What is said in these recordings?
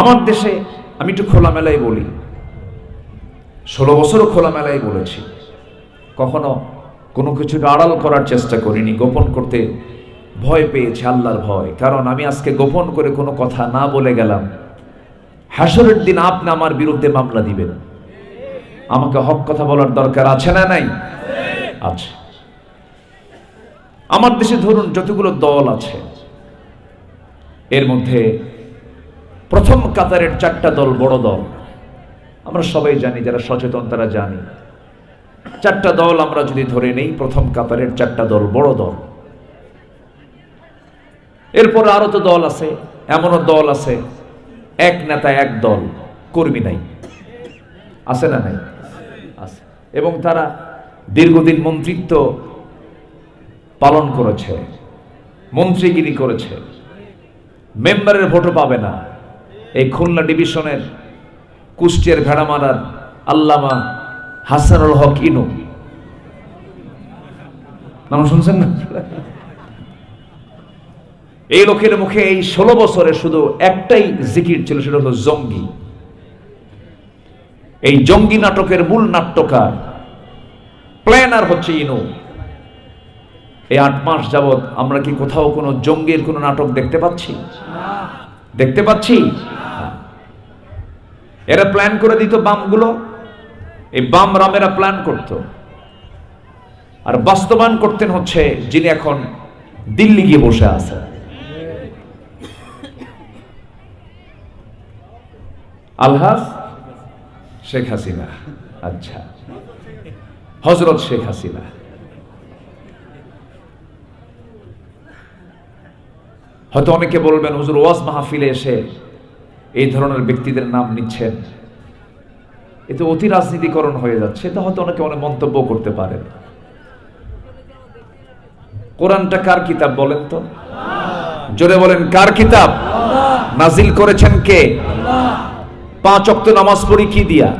আমার দেশে আমি একটু খোলামেলায় বলি। ষোলো বছরও খোলামেলায় বলেছি। কখনো কোনো কিছুকে আড়াল করার চেষ্টা করিনি, গোপন করতে ভয় পেয়েছি, আল্লাহর ভয়। কারণ আমি আজকে গোপন করে কোনো কথা না বলে গেলাম। হাসরের দিন আপনি আমার বিরুদ্ধে মামলা দিবেন। আমাকে হক কথা বলার দরকার আছে না নাই? আছে। আমার দেশে ধরুন যতগুলো দল আছে, এর মধ্যে প্রথম কাতারের চারটা দল বড় দল। আমরা সবাই জানি, যারা সচেতন তারা জানি। চারটা দল আমরা যদি ধরে নেই, প্রথম কাতারের চারটা দল বড় দল। এরপর আরও তো দল আছে, এমনও দল আছে। এক নেতা, এক দল, কর্মী নাই। আছে না নাই? আছে। এবং তারা দীর্ঘদিন মন্ত্রিত্ব পালন করেছে, মন্ত্রীগিরি করেছে। মেম্বারের ভোটও পাবে না। এই খুলনা ডিভিশনের কুষ্টিয়ার ভেড়ামারার আল্লামা হাসানুল হক ইনু। নাম শুনছেন না? এই লোকের মুখে এই ষোলো বছরে শুধু একটাই জিকির ছিল, সেটা হলো জঙ্গি। এই জঙ্গি নাটকের মূল নাট্যকার, প্ল্যানার হচ্ছে ইনু। এই আট মাস যাবৎ আমরা কি কোথাও কোনো জঙ্গির কোনো নাটক দেখতে পাচ্ছি? দেখতে পাচ্ছি? এরা প্ল্যান করে দিত বামগুলো। এই বাম রামেরা প্ল্যান করত। আর বাস্তবায়ন করতেন হচ্ছে যিনি এখন দিল্লি গিয়ে বসে আছে আলহাজ শেখ হাসিনা। আচ্ছা। হজরত শেখ হাসিনা। হয়তো অনেকে বলবেন, হুজুর, ওয়াজ মাহফিলে এসে এই ধরনের ব্যক্তিদের নাম নিচ্ছেন। এতে অতি রাজনীতিকরণ হয়ে যাচ্ছে। এটা হয়তো অনেকে অনেক মন্তব্য করতে পারেন। কোরআনটা কার কিতাব বলেন তো? জোরে বলেন, কার কিতাব? নাজিল করেছেন কে? পাঁচ অক্ত নামাজ পড়ি কি দিয়া?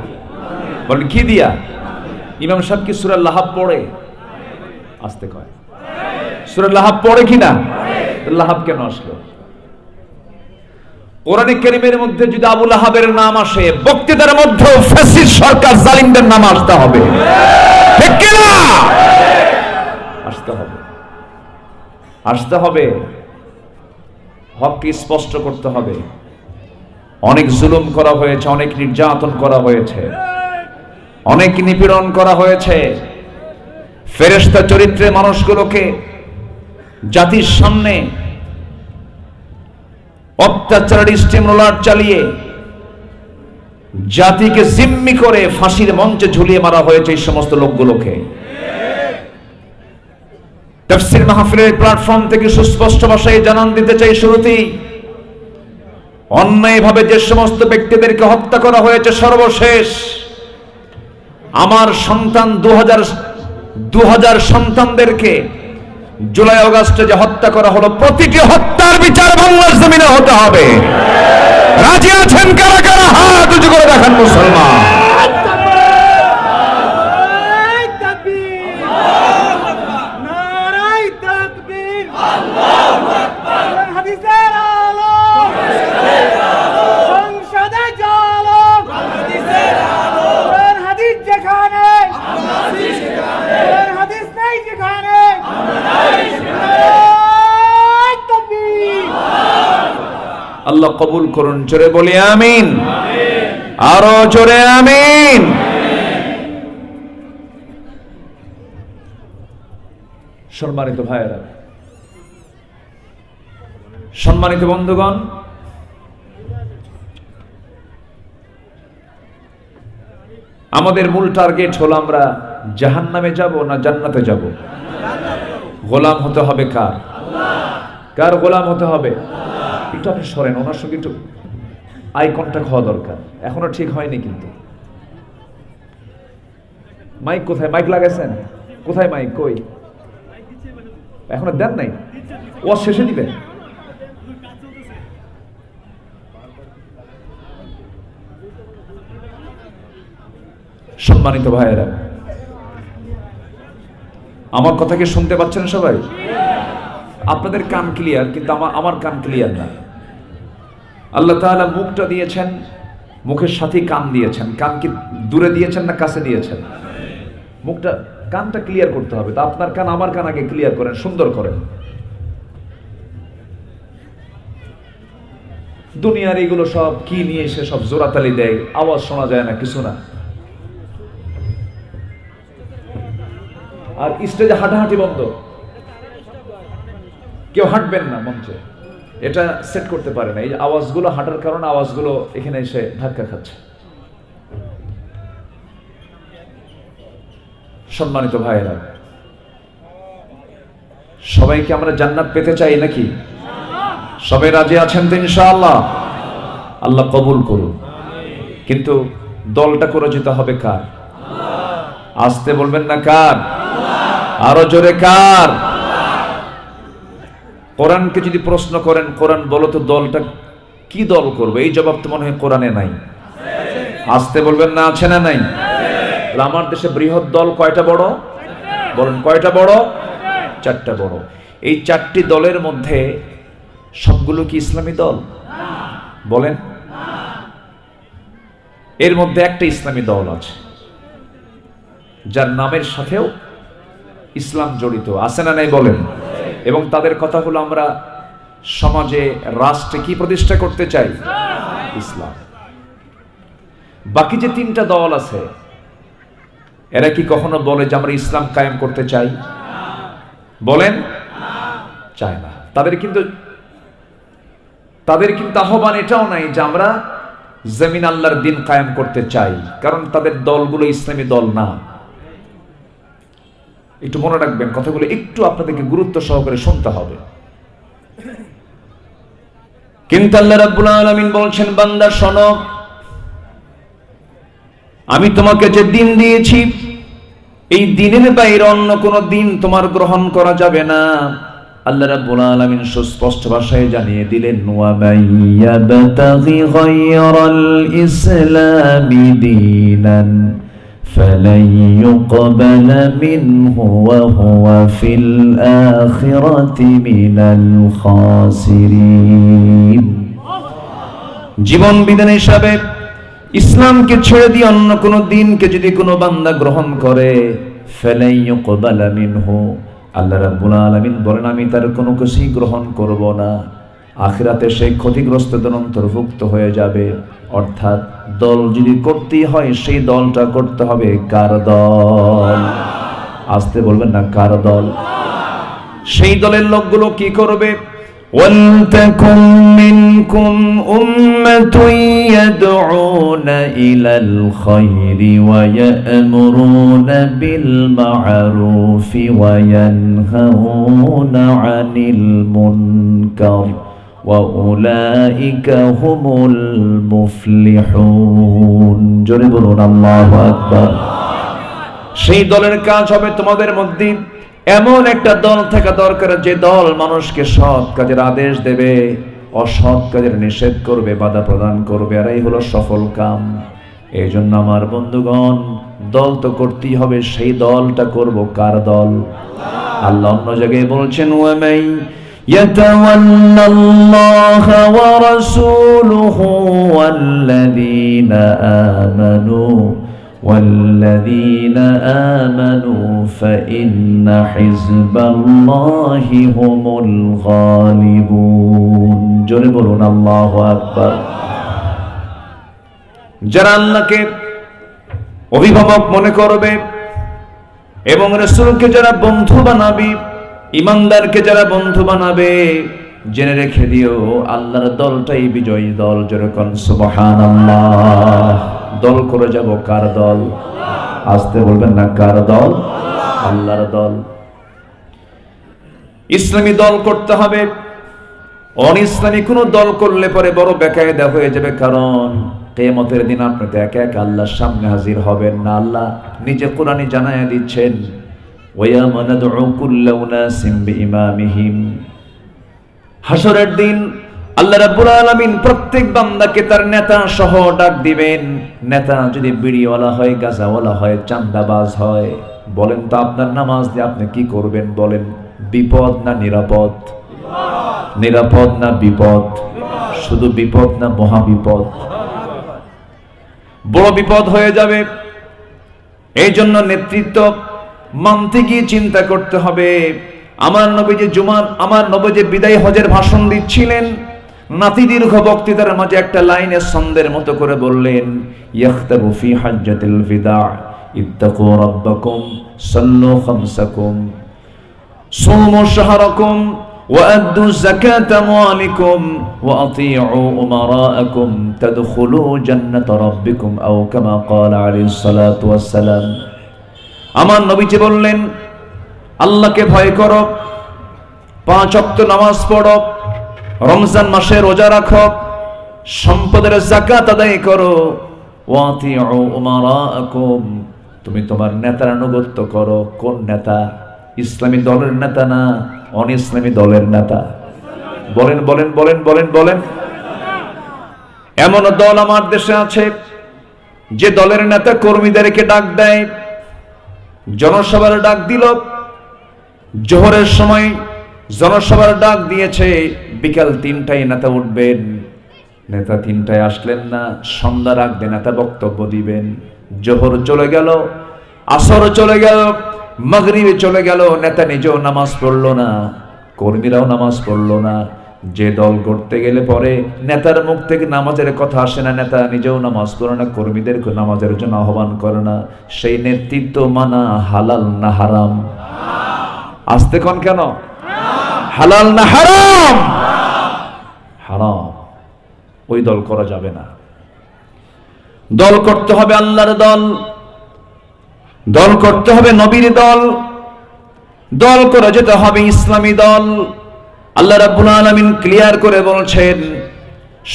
বলেন, কি দিয়া? ইমাম সাহেব কি সুরা লাহাব পড়ে? আসতে কয়। সুরা লাহাব পড়ে কিনা লাহাব কেন আসলো? কোরআনিক কারিমের মধ্যে যদি আবুল আহাবের নাম আসে, বক্তৃতার মধ্যে ফ্যাসিস্ট সরকার জালিমদের নাম আসতে হবে। ঠিক কিনা? আসতে হবে। আসতে হবে। হককে স্পষ্ট করতে হবে। অনেক জুলুম করা হয়েছে, অনেক নির্যাতন করা হয়েছে, অনেক নিপীড়ন করা হয়েছে। ফেরেস্তা চরিত্রে মানুষগুলোকে জাতির সামনে অত্যাচার স্টিমুলার চালিয়ে জাতিকে জিম্মি করে ফাঁসির মঞ্চে ঝুলিয়ে মারা হয়েছে এই সমস্ত লোকগুলোকে। তফসির মাহফিলের প্ল্যাটফর্ম থেকে সুস্পষ্ট ভাষায় জানান দিতে চাই শুরুতেই, অন্যায়ভাবে যে সমস্ত ব্যক্তিদেরকে হত্যা করা হয়েছে সর্বশেষ, আমার সন্তান দু হাজার সন্তানদেরকে জুলাই অগাস্টে যে হত্যা করা হলো, প্রতিটি হত্যার বিচার বাংলার জমিনে হতে হবে। রাজি আছেন কারা কারা? হাত উঁচু করে দেখান মুসলমান নারাই তাকবীর নারাই তাকবীর আল্লাহু আকবার হাদিসের আলো সংসদে চলো হাদিসের আলো হাদিস যেখানে আমরা হাদিস সেখানে হাদিস নেই যেখানে আমরা নাই সেখানে তাকবীর আল্লাহ কবুল করুন, জোরে বলি আমিন। আরও জোরে আমিন। সম্মানিত ভাইয়েরা, সম্মানিত বন্ধুগণ, আমাদের মূল টার্গেট হলো আমরা জাহান নামে যাব না জান্নাতে যাব? গোলাম হতে হবে কার? কার গোলাম হতে হবে? একটু আপনি সরেন, ওনার সঙ্গে একটু আই কন্ট্যাক্ট হওয়া দরকার। এখনও ঠিক হয়নি কিন্তু। মাইক কোথায়? মাইক লাগাইছেন? কোথায় মাইক কই? এখনও দেন নাই? ও শেষে দিবেন। সম্মানিত ভাইয়েরা, আমার কথা কি শুনতে পাচ্ছেন সবাই? আপনাদের কান ক্লিয়ার কিন্তু আমার কান ক্লিয়ার না। আল্লাহ তাআলা মুখটা দিয়েছেন, মুখের সাথে কান দিয়েছেন। কান কি দূরে দিয়েছেন না কাছে দিয়েছেন? মুখটা, কানটা ক্লিয়ার করতে হবে। তা আপনার কান আমার কান আগে ক্লিয়ার করেন, সুন্দর করেন। দুনিয়ার এগুলো সব কি নিয়ে এসে সব জোরাতালি দেয়? আওয়াজ শোনা যায় না, কিছু না। আর স্টেজে হাঁটাহাঁটি বন্ধ। কেউ হাঁটবেন না মঞ্চে। এটা সেট করতে পারে না। এই আওয়াজগুলো হাঁটার কারণে আওয়াজগুলো এখানে এসে ধাক্কা খাচ্ছে। সম্মানিত ভাইয়েরা, সবাইকে আমরা জান্নাত পেতে চাই নাকি? সবাই রাজি আছেন তো ইনশাআল্লাহ? আল্লাহ কবুল করুন কিন্তু দলটা করে যেতে হবে কার? আসতে বলবেন না কার? আরও জোরে কার? কোরআনকে যদি প্রশ্ন করেন, কোরআন বলো তো দলটা কি দল করবে? এই জবাব তো মনে হয় কোরআনে নাই। আসতে বলবেন না, আছে না নাই? আমার দেশে বৃহৎ দল কয়টা বড়? বলেন, কয়টা বড়? চারটা বড়। এই চারটি দলের মধ্যে সবগুলো কি ইসলামী দল? বলেন। এর মধ্যে একটা ইসলামী দল আছে, যার নামের সাথেও ইসলাম জড়িত। আছে না নাই বলেন? এবং তাদের কথা হলো আমরা সমাজে রাষ্ট্রে কি প্রতিষ্ঠা করতে চাই? ইসলাম। বাকি যে তিনটা দল আছে, এরা কি কখনো বলে যে আমরা ইসলাম কায়েম করতে চাই? বলেন? চায় না। তাদের কিন্তু তাদের কিন্তু আহ্বান এটাও নাই যে আমরা জমিন আল্লাহর দিন কায়েম করতে চাই, কারণ তাদের দলগুলো ইসলামী দল না। একটু মনে রাখবেন, কথাগুলো একটু আপনাদেরকে গুরুত্ব সহকারে শুনতে হবে। কিন্তু আল্লাহ রাব্বুল আলামিন বলছেন, বান্দা, শোনো, আমি তোমাকে যে দিন দিয়েছি, এই দিনের বাইরে অন্য কোন দিন তোমার গ্রহণ করা যাবে না। আল্লাহ রাব্বুল আলামিন সুস্পষ্ট ভাষায় জানিয়ে দিলেন ওয়া মাইয়াবতাগি গায়রাল ইসলামি দীনান। فلن يقبل منه وهو في الآخرة من الخاسرين জীবন বিধান হিসাবে ইসলামকে ছেড়ে দিয়ে অন্য কোনো দিনকে যদি কোনো বান্দা গ্রহণ করে ফেলাই ইউকবালা মিনহু আল্লাহ রাব্বুল আলামিন বলেন আমি তার কোনো কিছুই গ্রহণ করব না আখিরাতে সেই ক্ষতিগ্রস্তদের অন্তর্ভুক্ত হয়ে যাবে অর্থাৎ দল যদি করতেই হয় সেই দলটা করতে হবে কার দল আসতে বলবেন না কার দল সেই দলের লোকগুলো কি করবে ولتكن منكم أمة يدعون إلى الخير ويأمرون بالمعروف وينهون عن المنكر وأولئك هم المفلحون جربون الله أكبر সেই দলের কাজ হবে তোমাদের মধ্যে এমন একটা দল থাকা দরকার যে দল মানুষকে সৎ কাজের আদেশ দেবে অসৎ কাজের নিষেধ করবে বাধা প্রদান করবে আর এই হলো সফল কাম এই জন্য আমার বন্ধুগণ দল তো করতেই হবে সেই দলটা করব কার দল আল্লাহ অন্য জায়গায় বলছেন ওয়ামাই يتولى الله ورسوله والذين آمنوا والذين آمنوا فإن حزب الله هم الغالبون জোরে বলুন আল্লাহ আকবার যারা আল্লাহকে অভিভাবক মনে করবে এবং রসুলকে যারা বন্ধু বানাবে ইমানদারকে যারা বন্ধু বানাবে, জেনে রেখে দিও, আল্লাহর দলটাই বিজয়ী দল যেরকম সুবহান দল করে যাব কার দল? আসতে বলবেন না কার দল? আল্লাহর দল। ইসলামী দল করতে হবে। অন ইসলামী কোন দল করলে পরে বড় বেকায়দা হয়ে যাবে, কারণ কেমতের দিন আপনি তো একা একা আল্লাহর সামনে হাজির হবেন না। আল্লাহ নিজে কোরআনে জানাইয়া দিচ্ছেন। ওয়ামা কুল্লা বিইমামিহিম। হাসরের দিন আল্লাহ রাব্বুল আলামিন প্রত্যেক বান্দাকে তার নেতা সহ ডাক দিবেন। নেতা যদি বিড়িওয়ালা হয়, গাজাওয়ালা হয়, চান্দাবাজ হয়, বলেন তো আপনার নামাজ দিয়ে আপনি কি করবেন বলেন? বিপদ না নিরাপদ? নিরাপদ না বিপদ? শুধু বিপদ না মহাবিপদ? বড় বিপদ হয়ে যাবে। এই জন্য নেতৃত্ব মানতে গিয়ে চিন্তা করতে হবে আমার নবী যে জুমার আমার নবী যে বিদায় হজের ভাষণ দিচ্ছিলেন নাতি দীর্ঘ বক্তৃতার মাঝে একটা লাইনে ছন্দের মতো করে বললেন ইয়াখতাবু ফি হাজ্জাতিল বিদা ইত্তাকু রাব্বাকুম সাল্লু খামসাকুম صوموا شهركم وأدوا زكاة أموالكم وأطيعوا أمراءكم تدخلوا جنة ربكم أو كما قال عليه الصلاة والسلام আমার নবীজি বললেন, আল্লাহকে ভয় করো, পাঁচ অক্ত নামাজ পড়ো, রমজান মাসে রোজা রাখো, সম্পদের জাকাত আদায় করো। তুমি তোমার নেতার আনুগত্য করো। কোন নেতা? ইসলামী দলের নেতা না অন ইসলামী দলের নেতা? বলেন বলেন বলেন বলেন বলেন। এমন দল আমার দেশে আছে, যে দলের নেতা কর্মীদেরকে ডাক দেয় জনসভার ডাক দিল। জোহরের সময় জনসভার ডাক দিয়েছে, বিকাল তিনটায় নেতা উঠবেন। নেতা তিনটায় আসলেন না, সন্ধ্যার আগে নেতা বক্তব্য দিবেন। জোহর চলে গেল, আসর চলে গেল, মাগরিবে চলে গেল, নেতা নিজেও নামাজ পড়ল না, কর্মীরাও নামাজ পড়ল না। যে দল করতে গেলে পরে নেতার মুখ থেকে নামাজের কথা আসে না, নেতা নিজেও নামাজ পড়ে না কর্মীদের নামাজের জন্য আহ্বান করে না। সেই নেতৃত্ব মানা হালাল না হারাম। আসতে কন কেন? হালাল না হারাম? হারাম। ওই দল করা যাবে না। দল করতে হবে আল্লাহর দল। দল করতে হবে নবীর দল। দল করে যেতে হবে ইসলামী দল। আল্লাহ রাব্বুল আলামিন ক্লিয়ার করে বলছেন,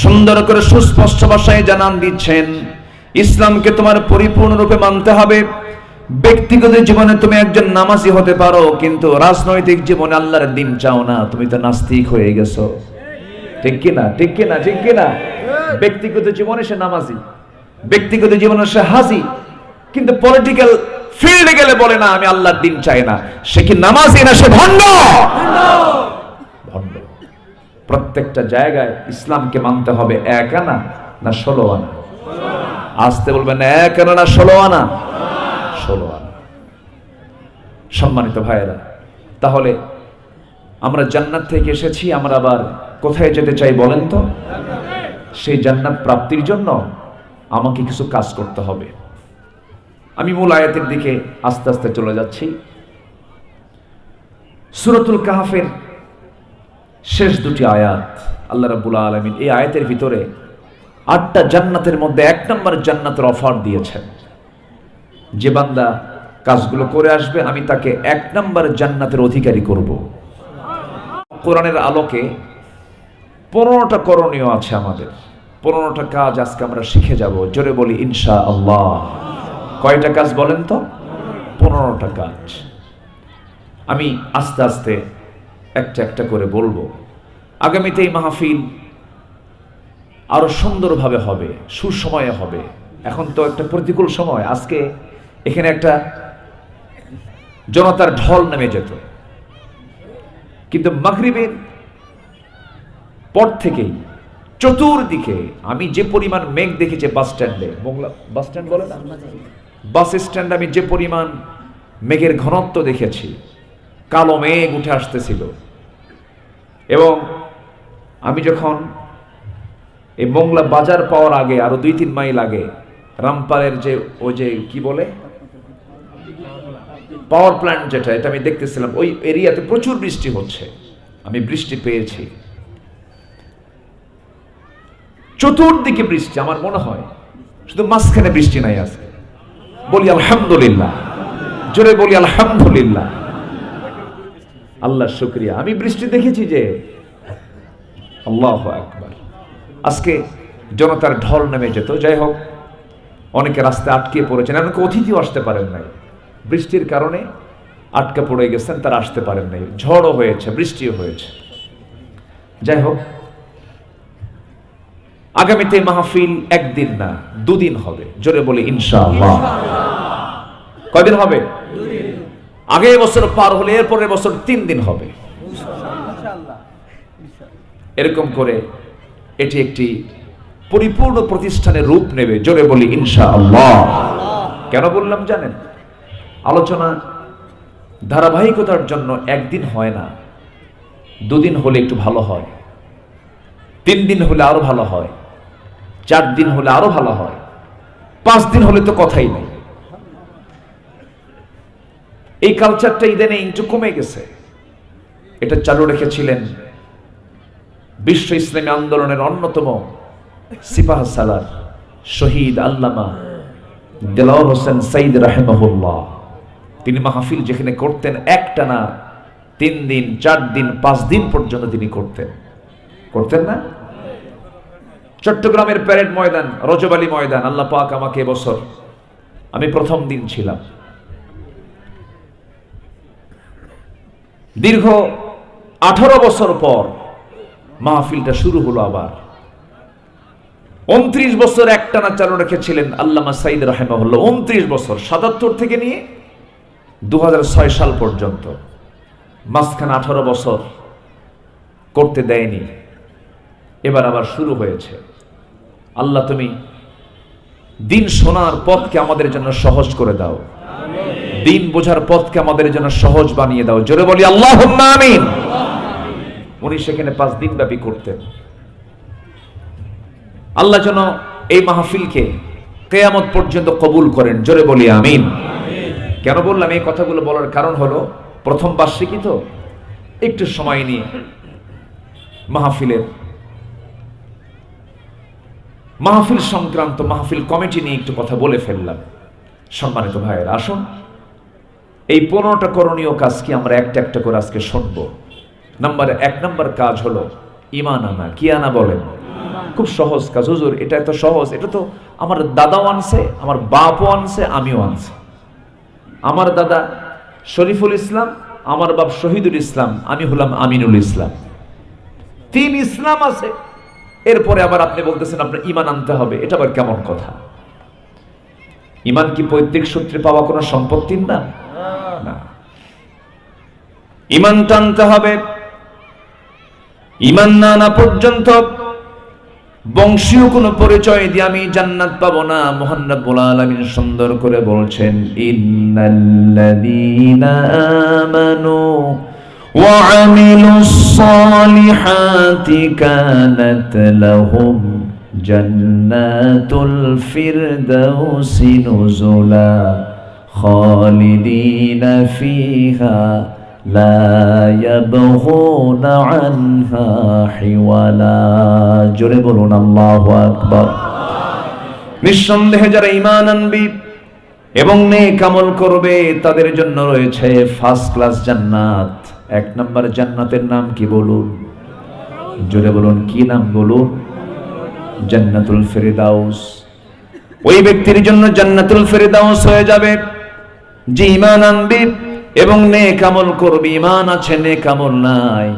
সুন্দর করে সুস্পষ্ট ভাষায় জানান দিচ্ছেন, ইসলামকে তোমার পরিপূর্ণরূপে মানতে হবে। ব্যক্তিগত জীবনে তুমি একজন নামাজি হতে পারো, কিন্তু রাজনৈতিক জীবনে আল্লাহর দিন চাও না, তুমি তো নাস্তিক হয়ে গেছো। ঠিক কি না ঠিক কি না ঠিক কি না ব্যক্তিগত জীবনে সে নামাজি, ব্যক্তিগত জীবনে সে হাজি, কিন্তু পলিটিক্যাল ফিল্ডে গেলে বলে, না, আমি আল্লাহর দিন চাই না। সে কি নামাজি না সে ভণ্ড? ভণ্ড। প্রত্যেকটা জায়গায় ইসলামকে মানতে হবে এক আনা না ষোলো আনা? আসতে বলবেন এক আনা না ষোলো আনা? ষোলো আনা। সম্মানিত ভাইয়েরা, তাহলে আমরা জান্নাত থেকে এসেছি, আমরা আবার কোথায় যেতে চাই বলেন তো? সেই জান্নাত প্রাপ্তির জন্য আমাকে কিছু কাজ করতে হবে। আমি মূল আয়াতের দিকে আস্তে আস্তে চলে যাচ্ছি। সুরতুল কাহাফের শেষ দুটি আয়াত আল্লাহ রাব্বুল আলমিন এই আয়াতের ভিতরে আটটা জান্নাতের মধ্যে এক নম্বর জান্নাতের অফার দিয়েছেন। যে বান্দা কাজগুলো করে আসবে, আমি তাকে এক নম্বর জান্নাতের অধিকারী করব। কোরআনের আলোকে পনেরোটা করণীয় আছে আমাদের। পনেরোটা কাজ আজকে আমরা শিখে যাব। জোরে বলি ইনশা আল্লাহ কয়টা কাজ বলেন তো? পনেরোটা কাজ। আমি আস্তে আস্তে একটা একটা করে বলব। আগামীতে এই মাহফিল আরও সুন্দরভাবে হবে, সুসময়ে হবে। এখন তো একটা প্রতিকূল সময়, আজকে এখানে একটা জনতার ঢল নেমে যেত। কিন্তু মাগরিবের পর থেকেই, চতুর্দিকে আমি যে পরিমাণ মেঘ দেখেছি বাস স্ট্যান্ডে, মোংলা বাস স্ট্যান্ড বলে না? বাস স্ট্যান্ডে আমি যে পরিমাণ মেঘের ঘনত্ব দেখেছি কালো মেঘ উঠে আসতেছিল। এবং আমি যখন এই মোংলা বাজার পাওয়ার আগে আরও দুই, তিন মাইল আগে রামপালের যে ও যে কি বলে? পাওয়ার প্ল্যান্ট যেটা, এটা আমি দেখতেছিলাম, ওই এরিয়াতে প্রচুর বৃষ্টি হচ্ছে। আমি বৃষ্টি পেয়েছি। চতুর্দিকে বৃষ্টি, আমার মনে হয়। শুধু মাঝখানে বৃষ্টি নাই আজকে। বলি আলহামদুলিল্লাহ। জোরে বলি আলহামদুলিল্লাহ। আল্লাহ শুক্রিয়া। আমি বৃষ্টি দেখেছি যে আল্লাহ একবার আজকে জনতার ঢল নেমে যেত। যাই হোক, অনেকে রাস্তায় আটকে পড়েছেন, এমনকি অতিথিও আসতে পারেন নাই। বৃষ্টির কারণে আটকা পড়ে গেছেন, তারা আসতে পারেন নাই। ঝড়ও হয়েছে, বৃষ্টিও হয়েছে। যাই হোক, আগামীতে মাহফিল একদিন না, দুদিন হবে। জোরে বলে, ইনশাআল্লাহ। কয়দিন হবে? আগে বছর পার হলে এরপরের বছর তিন দিন হবে। এরকম করে এটি একটি পরিপূর্ণ প্রতিষ্ঠানের রূপ নেবে, জোরে বলি ইনশা আল্লাহ কেন বললাম জানেন? আলোচনা ধারাবাহিকতার জন্য একদিন হয় না, দুদিন হলে একটু ভালো হয়, তিন দিন হলে আরও ভালো হয়, চার দিন হলে আরও ভালো হয়, পাঁচ দিন হলে তো কথাই নেই। এই কালচারটা ইদানে একটু কমে গেছে। এটা চালু রেখেছিলেন বিশ্ব ইসলামী আন্দোলনের অন্যতম সিপাহ সালার শহীদ আল্লামা দেলাওয়ার হোসেন সাইদ রাহেমাহুল্লাহ। তিনি মাহফিল যেখানে করতেন, একটানা তিন দিন, চার দিন, পাঁচ দিন পর্যন্ত তিনি করতেন। করতেন না? চট্টগ্রামের প্যারেড ময়দান রজবালি ময়দান, আল্লাহ পাক আমাকে এবছর আমি প্রথম দিন ছিলাম। দীর্ঘ আঠারো বছর পর মাহফিলটা শুরু হলো আবার। উনত্রিশ বছর একটানা চালু রেখেছিলেন আল্লামা সাইদ রাহেমাহুল্লাহ। উনত্রিশ বছর, সাতাত্তর থেকে নিয়ে দু হাজার ছয় সাল পর্যন্ত। মাঝখানে আঠারো বছর করতে দেয়নি। এবার আবার শুরু হয়েছে। আল্লাহ তুমি দিন শোনার পথকে আমাদের জন্য সহজ করে দাও। দিন বোঝার পথকে আমাদের জন্য সহজ বানিয়ে দাও। জোরে বলি আল্লাহ আমিন। উনি সেখানে পাঁচ দিন ব্যাপী করতেন। আল্লাহ যেন এই মাহফিলকে কেয়ামত পর্যন্ত কবুল করেন। জোরে বলি, আমিন। কেন বললাম, এই কথাগুলো বলার কারণ হলো, প্রথম বার্ষিকী তো, একটু সময় নিয়ে মাহফিলের মাহফিল সংক্রান্ত মাহফিল কমিটি নিয়ে একটু কথা বলে ফেললাম। সম্মানিত ভাইয়ের, আসুন। এই পনেরোটা করণীয় কাজ কি আমরা একটা একটা করে আজকে শুনব? নাম্বার এক নাম্বার কাজ হলো ইমান আনা। কি আনা বলেন? খুব সহজ কাজ। হুজুর, এটা এত সহজ। এটা তো আমার দাদাও আনছে, আমার বাপও আনছে, আমিও আনছি। আমার দাদা শরীফুল ইসলাম, আমার বাপ শহীদুল ইসলাম, আমি হলাম আমিনুল ইসলাম। তিন ইসলাম আছে। এরপরে আবার আপনি বলতেছেন আপনার ইমান আনতে হবে। এটা আবার কেমন কথা? ইমান কি পৈতৃক সূত্রে পাওয়া কোনো সম্পত্তির না? ইমান টানতে হবে। ইমান না না পর্যন্ত বংশীয় কোনো পরিচয় দিয়ে আমি জান্নাত পাব না। মোহান রাব্বুল সুন্দর করে বলছেন ওয়া আমিলুস সালিহাতি কানাত লাহুম জান্নাতুল ফিরদাউসি নুজুলা। خالدين فيها لا يبغون عنها حولا জোরে বলুন আল্লাহু আকবার নিঃসন্দেহে যারা ঈমান আনবি এবং নেক আমল করবে তাদের জন্য রয়েছে ফার্স্ট ক্লাস জান্নাত এক নম্বর জান্নাতের নাম কি বলুন জোরে বলুন কি নাম বলুন জান্নাতুল ফেরিদাউস ওই ব্যক্তির জন্য জান্নাতুল ফেরিদাউস হয়ে যাবে যে ইমান আনবি এবং নেক আমল করবি ইমান আছে, নেক আমল নাই।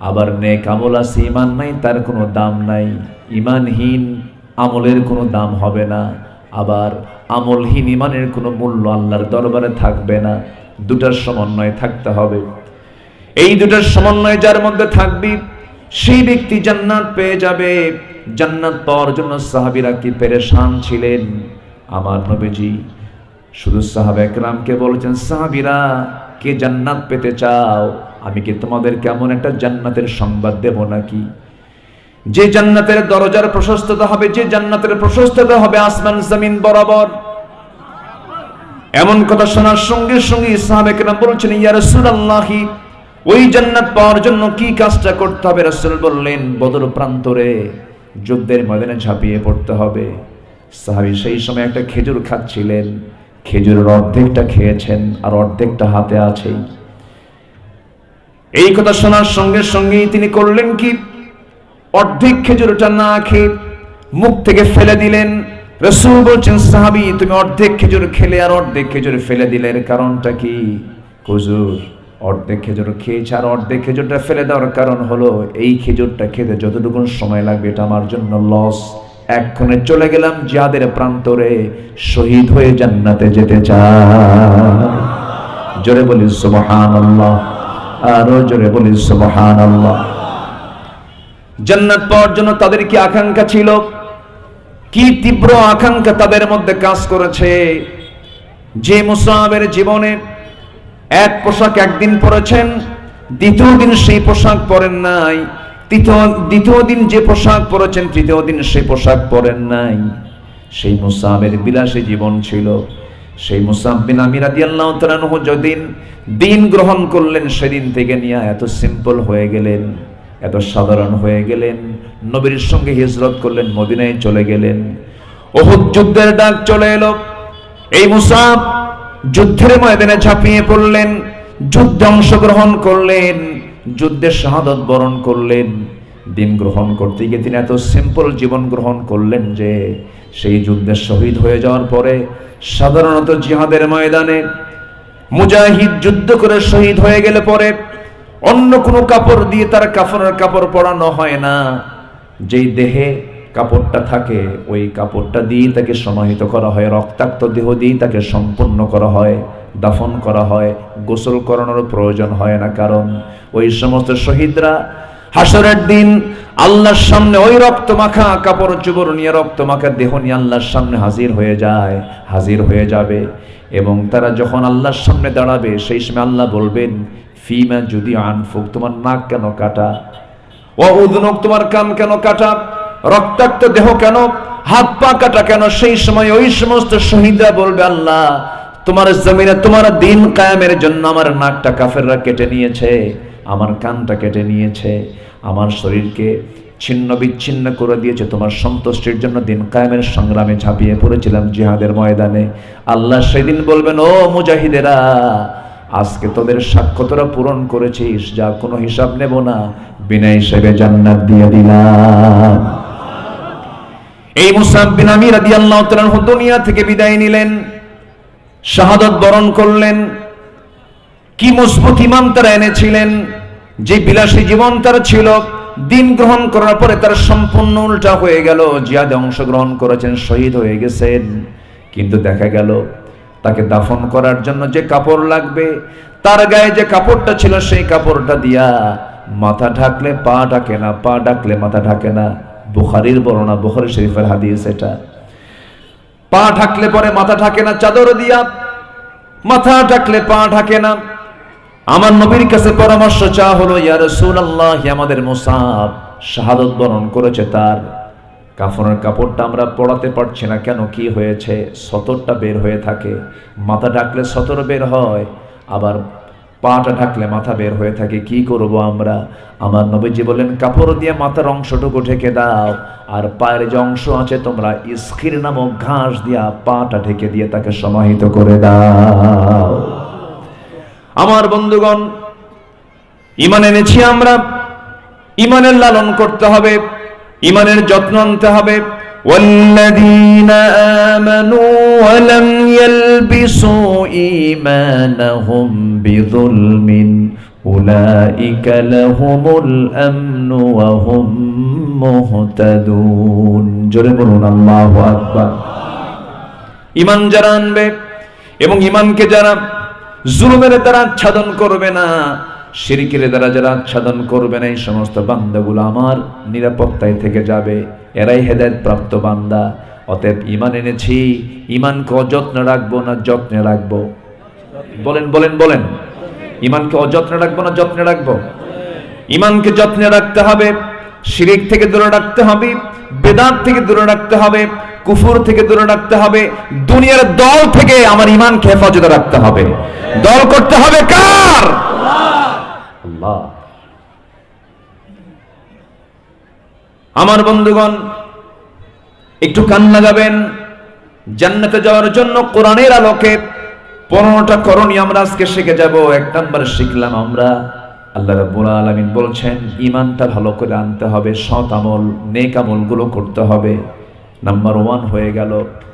আবার নে কামল আছে ইমান নাই, তার কোনো দাম নাই। ইমানহীন আমলের কোনো দাম হবে না। আবার আমলহীন ইমানের কোনো মূল্য আল্লাহর দরবারে থাকবে না। দুটার সমন্বয় থাকতে হবে। এই দুটার সমন্বয় যার মধ্যে থাকবি, সেই ব্যক্তি জান্নাত পেয়ে যাবে। জান্নাত পাওয়ার জন্য সাহাবিরা কি পেরেশান ছিলেন? আমার নবীজি শুধু সাহাবা একরামকে বলেছেন, সাহাবিরা, কে জান্নাত পেতে চাও? আমি কি তোমাদের কেমন একটা জান্নাতের সংবাদ দেব নাকি? যে জান্নাতের দরজার প্রশস্ততা হবে, যে জান্নাতের প্রশস্ততা হবে আসমান জমিন বরাবর। এমন কথা শোনার সঙ্গে সঙ্গে সাহাবেকেরা বলছেন, ইয়া রাসূলুল্লাহি, ওই জান্নাত পাওয়ার জন্য কি কাজটা করতে হবে? রাসূল বললেন, বদর প্রান্তরে যুদ্ধের ময়দানে ঝাঁপিয়ে পড়তে হবে। সাহাবী সেই সময় একটা খেজুর খাচ্ছিলেন। খেজুরের অর্ধেকটা খেয়েছেন আর অর্ধেকটা হাতে আছেই। এই কথা শোনার সঙ্গে সঙ্গেই তিনি করলেন কি? অর্ধেক খেজুরটা না খেয়ে মুখ থেকে ফেলে দিলেন। রসুল বলছেন, সাহাবি, তুমি অর্ধেক খেজুর খেলে আর অর্ধেক খেজুর ফেলে দিলে। এর কারণটা কি? হুজুর, অর্ধেক খেজুর খেয়েছে আর অর্ধেক খেজুরটা ফেলে দেওয়ার কারণ হলো, এই খেজুরটা খেতে যতটুকু সময় লাগবে এটা আমার জন্য লস এক্ষণে চলে গেলাম যাদের প্রান্তরে, শহীদ হয়ে জান্নাতে যেতে চায় জোরে বলি সুবহানাল্লাহ, আরও জোরে বলি সুবহানাল্লাহ। জান্নাত পাওয়ার জন্য তাদের কি আকাঙ্ক্ষা ছিল? কি তীব্র আকাঙ্ক্ষা তাদের মধ্যে কাজ করেছে? যে মুসাহাবের জীবনে এক পোশাক একদিন পরেছেন, দ্বিতীয় দিন সেই পোশাক পরেন নাই। তৃতীয়, দ্বিতীয় দিন যে পোশাক পরেছেন, তৃতীয় দিন সেই পোশাক পরেন নাই। সেই মুসাহাবের বিলাসী জীবন ছিল। সেই মুসাব বিন আমির রাদিয়াল্লাহু তাআলা আনহু দিন গ্রহণ করলেন, সেদিন থেকে নিয়ে এত সিম্পল হয়ে গেলেন, এত সাধারণ হয়ে গেলেন। নবীর সঙ্গে হিজরত করলেন, মদিনায় চলে গেলেন। ওহুদ যুদ্ধের ডাক চলে এলো। এই মুসাব যুদ্ধের ময়দানে ঝাঁপিয়ে পড়লেন, যুদ্ধে অংশগ্রহণ করলেন। যুদ্ধে শাহাদত বরণ করলেন, দিন গ্রহণ করতে গিয়ে তিনি এত সিম্পল জীবন গ্রহণ করলেন যে সেই যুদ্ধে শহীদ হয়ে যাওয়ার পরে সাধারণত জিহাদের ময়দানে মুজাহিদ যুদ্ধ করে শহীদ হয়ে গেলে পরে অন্য কোনো কাপড় দিয়ে তার কাফনের কাপড় পরানো হয় না। যেই দেহে কাপড়টা থাকে, ওই কাপড়টা দিয়ে তাকে সমাহিত করা হয়, রক্তাক্ত দেহ দিয়ে তাকে সম্পূর্ণ করা হয়। দাফন করা হয়, গোসল করানোর প্রয়োজন হয় না, কারণ ওই সমস্ত শহীদরা হাসরের দিন আল্লাহর সামনে ওই রক্ত মাখা কাপড় চুবর নিয়ে রক্ত মাখা দেহ নিয়ে আল্লাহর সামনে হাজির হয়ে যায়, হাজির হয়ে যাবে। এবং তারা যখন আল্লাহর সামনে দাঁড়াবে, সেই সময় আল্লাহ বলবেন, ফিমা যদি আনফুক, তোমার নাক কেন কাটা? ও উদনক তোমার কান কেন কাটা? রক্তাক্ত দেহ কেন? হাত পা কাটা কেন? সেই সময় ওই সমস্ত শহীদরা বলবে, আল্লাহ তোমার জমিনে তোমার দিন কায়ামের জন্য আমার নাকটা কাফেররা কেটে নিয়েছে, আমার কানটা কেটে নিয়েছে, আমার শরীরকে ছিন্ন বিচ্ছিন্ন করে দিয়েছে, তোমার সন্তুষ্টির জন্য দিন কায়েমের সংগ্রামে ঝাঁপিয়ে পড়েছিলাম জিহাদের ময়দানে। আল্লাহ সেদিন বলবেন, ও মুজাহিদেরা, আজকে তোদের সাক্ষ্য তোরা পূরণ করেছিস, যা কোনো হিসাব নেব না, বিনা হিসেবে জান্নাত দিয়ে দিলাম। এই মুসাব বিন আমির রাদিয়াল্লাহু তাআলা দুনিয়া থেকে বিদায় নিলেন। শাহাদত বরণ করলেন। কি মজবুত ইমান তারা এনেছিলেন, যে বিলাসী জীবন তার ছিল, দিন গ্রহণ করার পরে তার সম্পূর্ণ উল্টা হয়ে গেল জিয়াদে অংশগ্রহণ করেছেন, শহীদ হয়ে গেছেন। কিন্তু দেখা গেল, তাকে দাফন করার জন্য যে কাপড় লাগবে, তার গায়ে যে কাপড়টা ছিল সেই কাপড়টা দিয়া মাথা ঢাকলে পা ঢাকে না, পা ঢাকলে মাথা ঢাকে না। বুখারির বর্ণনা, বুখারি শরীফের হাদিস এটা। পা ঢাকলে পরে মাথা ঢাকে না, চাদর দিয়া মাথা ঢাকলে পা ঢাকে না। আমার নবীর কাছে পরামর্শ চা হলো, ইয়া রাসূলুল্লাহ, আমাদের মুসাব শাহাদত বরণ করেছে তার। কাফনের কাপড়টা আমরা পড়াতে পারছি না, কেন কি হয়েছে? সতরটা বের হয়ে থাকে। মাথা ঢাকলে সতর বের হয়, আবার পাটা ঢাকলে মাথা বের হয়ে থাকে, কি করব আমরা? আমার নবীজি বলেন কাপড় দিয়ে মাথার অংশটুকু ঢেকে দাও, আর পায়ের যে অংশ আছে তোমরা ইস্কির নামক ঘাস দিয়া পাটা ঢেকে দিয়ে তাকে সমাহিত করে দাও। আমার বন্ধুগণ ইমান এনেছি আমরা। ইমানের লালন করতে হবে ইমানের যত্ন আনতে হবে। والذين آمنوا ولم يلبسوا إيمانهم بظلم أولئك لهم الأمن وهم مهتدون জোরে বলুন আল্লাহু আকবার ইমান যারা আনবে এবং ইমানকে যারা জুলুমের দ্বারা আচ্ছাদন করবে না শিরিকের দ্বারা যারা আচ্ছাদন করবে না, এই সমস্ত বান্দাগুলো আমার নিরাপত্তায় থেকে যাবে। এরাই হেদায়ত প্রাপ্ত বান্দা। অতএব ইমান এনেছি ইমানকে অযত্নে রাখব না যত্নে রাখব। বলেন বলেন বলেন। ইমানকে অযত্নে রাখব না যত্নে রাখব? ইমানকে যত্নে রাখতে হবে, শিরিক থেকে দূরে রাখতে হবে, বেদাত থেকে দূরে রাখতে হবে, কুফুর থেকে দূরে রাখতে হবে, দুনিয়ার দল থেকে আমার ইমানকে হেফাজতে রাখতে হবে। দল করতে হবে কার? আল্লাহ। আমার বন্ধুগণ, একটু কান লাগাবেন জান্নাতে যাওয়ার জন্য কোরআনের আলোকে পনেরোটা করণীয় আমরা আজকে শিখে যাব। এক নাম্বার শিখলাম আমরা। আল্লাহ রাব্বুল আলামিন বলছেন ইমানটা ভালো করে আনতে হবে, সৎ আমল, নেক আমলগুলো করতে হবে। নাম্বার ওয়ান হয়ে গেল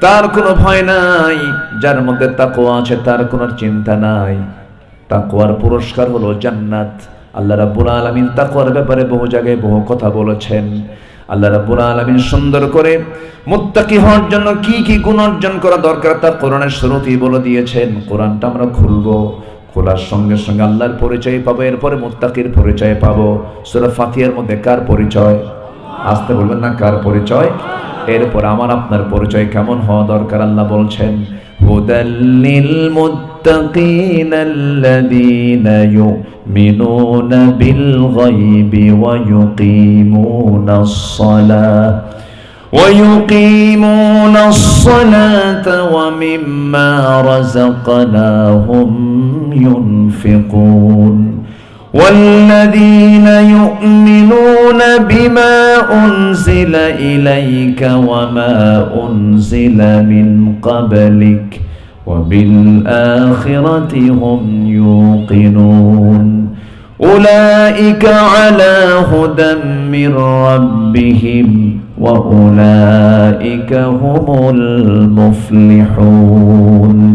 তার কোনো ভয় নাই। যার মধ্যে তাকোয়া আছে, তার কোনো চিন্তা নাই। তাকওয়ার পুরস্কার হলো জান্নাত। আল্লাহ রাব্বুল আলামিন তাকওয়ার ব্যাপারে বহু জায়গায় বহু কথা বলেছেন। আল্লাহ রাব্বুল আলামিন সুন্দর করে মুত্তাকি হওয়ার জন্য কি কি গুণ অর্জন করা দরকার তা কোরআনের শুরুতেই বলে দিয়েছেন। কোরআনটা আমরা খুলবো। খোলার সঙ্গে সঙ্গে আল্লাহর পরিচয় পাবো, এরপরে মুত্তাকির পরিচয় পাবো। সূরা ফাতিহার মধ্যে কার পরিচয়? আসতে বলবেন না কার পরিচয় এরপর আমার আপনার পরিচয় কেমন হওয়া দরকার আল্লাহ বলছেন হুদাল্লিল মুত্তাকিন الذين يؤمنون بالغيب ويقيمون الصلاة ويقيمون الصلاة ومما رزقناهم ينفقون والذين يؤمنون بما أنزل إليك وما أنزل من قبلك وبالآخرة هم يوقنون. أولئك على هدى من ربهم وأولئك هم المفلحون.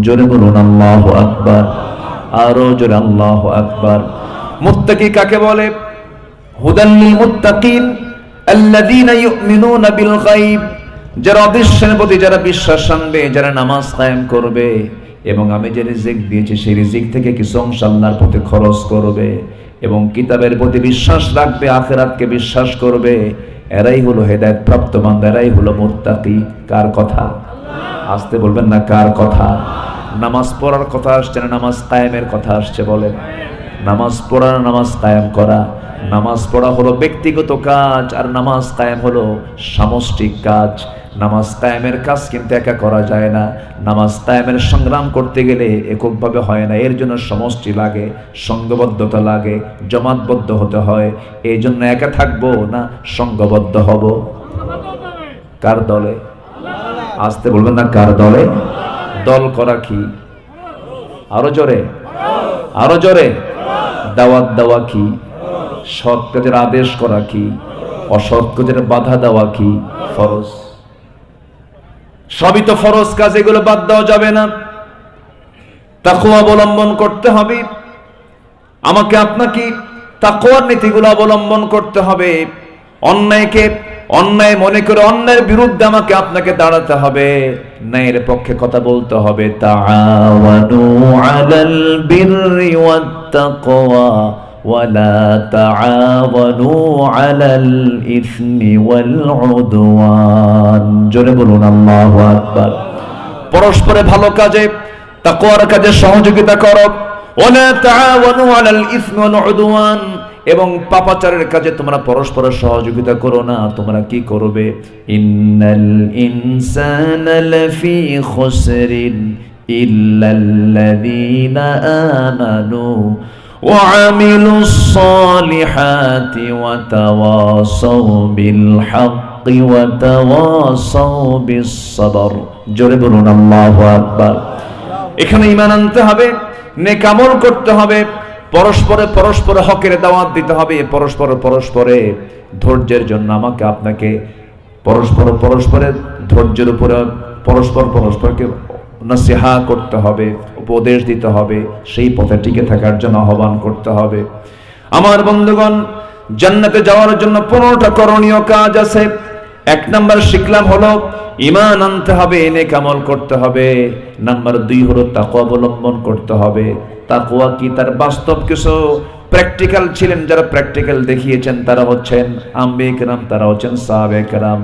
جربنا الله أكبر. أرجو الله أكبر. মুত্তাকি কাকে বলে? হুদাল্লিল মুত্তাকিন আল্লাযীনা ইউমিনুনা বিল গায়ব। যারা অদৃশ্যের প্রতি যারা বিশ্বাস আনবে যারা নামাজ কায়েম করবে এবং আমি যে রিজিক দিয়েছি সেই রিজিক থেকে কিছু অংশ আল্লাহর প্রতি খরচ করবে এবং কিতাবের প্রতি বিশ্বাস রাখবে আখেরাতকে বিশ্বাস করবে এরাই হলো হেদায়েত প্রাপ্ত বান্দা এরাই হলো মুত্তাকি। কার কথা? আসতে বলবেন না কার কথা? নামাজ পড়ার কথা আসছে না নামাজ কায়েমের কথা আসছে বলেন। নামাজ পড়া, নামাজ কায়েম করা। নামাজ পড়া হলো ব্যক্তিগত কাজ, আর নামাজ কায়েম হলো সামষ্টিক কাজ। নামাজ কায়েমের কাজ কিন্তু একা করা যায় না। নামাজ কায়েমের সংগ্রাম করতে গেলে এককভাবে হয় না। এর জন্য সমষ্টি লাগে, সঙ্গবদ্ধতা লাগে, জমাতবদ্ধ হতে হয়। এই জন্য একা থাকব না সঙ্গবদ্ধ হব? কার দলে? আসতে বলবেন না কার দলে? দল করা কি? আরও জোরে। আরও জোরে। দাওয়াত দেওয়া কি? সৎ কাজের আদেশ করা কি? অসৎ কাজের বাধা দেওয়া কি? ফরজ। সবই তো ফরজ কাজ, এগুলো বাদ দেওয়া যাবে না। তাকুয়া অবলম্বন করতে হবে। আমাকে আপনাকে তাকুয়ার নীতিগুলো অবলম্বন করতে হবে। অন্যায়কে অন্যায় মনে করে অন্যায়ের বিরুদ্ধে আমাকে আপনাকে দাঁড়াতে হবে। ন্যায়ের পক্ষে কথা বলতে হবে। তাআওয়ানু আলাল বিররি ওয়াত তাকওয়া ওয়ালা তাআওয়ানু আলাল ইসমি ওয়াল উদওয়ান। জোরে বলুন, আল্লাহু আকবার। পরস্পরে ভালো কাজে, তাকওয়ার কাজে সহযোগিতা করো। ওয়ালা তাআওয়ানু আলাল ইসমি ওয়াল উদওয়ান। এবং পাপাচারের কাজে তোমরা পরস্পর সহযোগিতা করো না তোমরা কি করবে ইন্নাল ইনসানা লাফি খুসরিন ইল্লাল্লাযীনা আমানু وعملوا الصالحات وتواصوا بالحق وتواصوا بالصبر জোরে বলুন আল্লাহু আকবার এখানে ঈমান আনতে হবে নেক আমল করতে হবে পরস্পরে পরস্পর হকের দাওয়াত দিতে হবে, পরস্পর পরস্পরে ধৈর্যের জন্য আমাকে আপনাকে পরস্পর পরস্পরের ধৈর্যের উপরে পরস্পর পরস্পরকে নসিহা করতে হবে, উপদেশ দিতে হবে, সেই পথে টিকে থাকার জন্য আহ্বান করতে হবে। আমার বন্ধুগণ, জান্নাতে যাওয়ার জন্য পনেরোটা করণীয় কাজ আছে। এক নাম্বার শিখলাম হলো ইমান আনতে হবে এনে কামল করতে হবে। নাম্বার দুই হলো তাকু অবলম্বন করতে হবে। তাকুয়া কি তার বাস্তব কিছু? প্র্যাকটিক্যাল ছিলেন যারা প্র্যাকটিক্যাল দেখিয়েছেন, তারা হচ্ছেন আম্বে কেরাম তারা হচ্ছেন সাহাবে কেরাম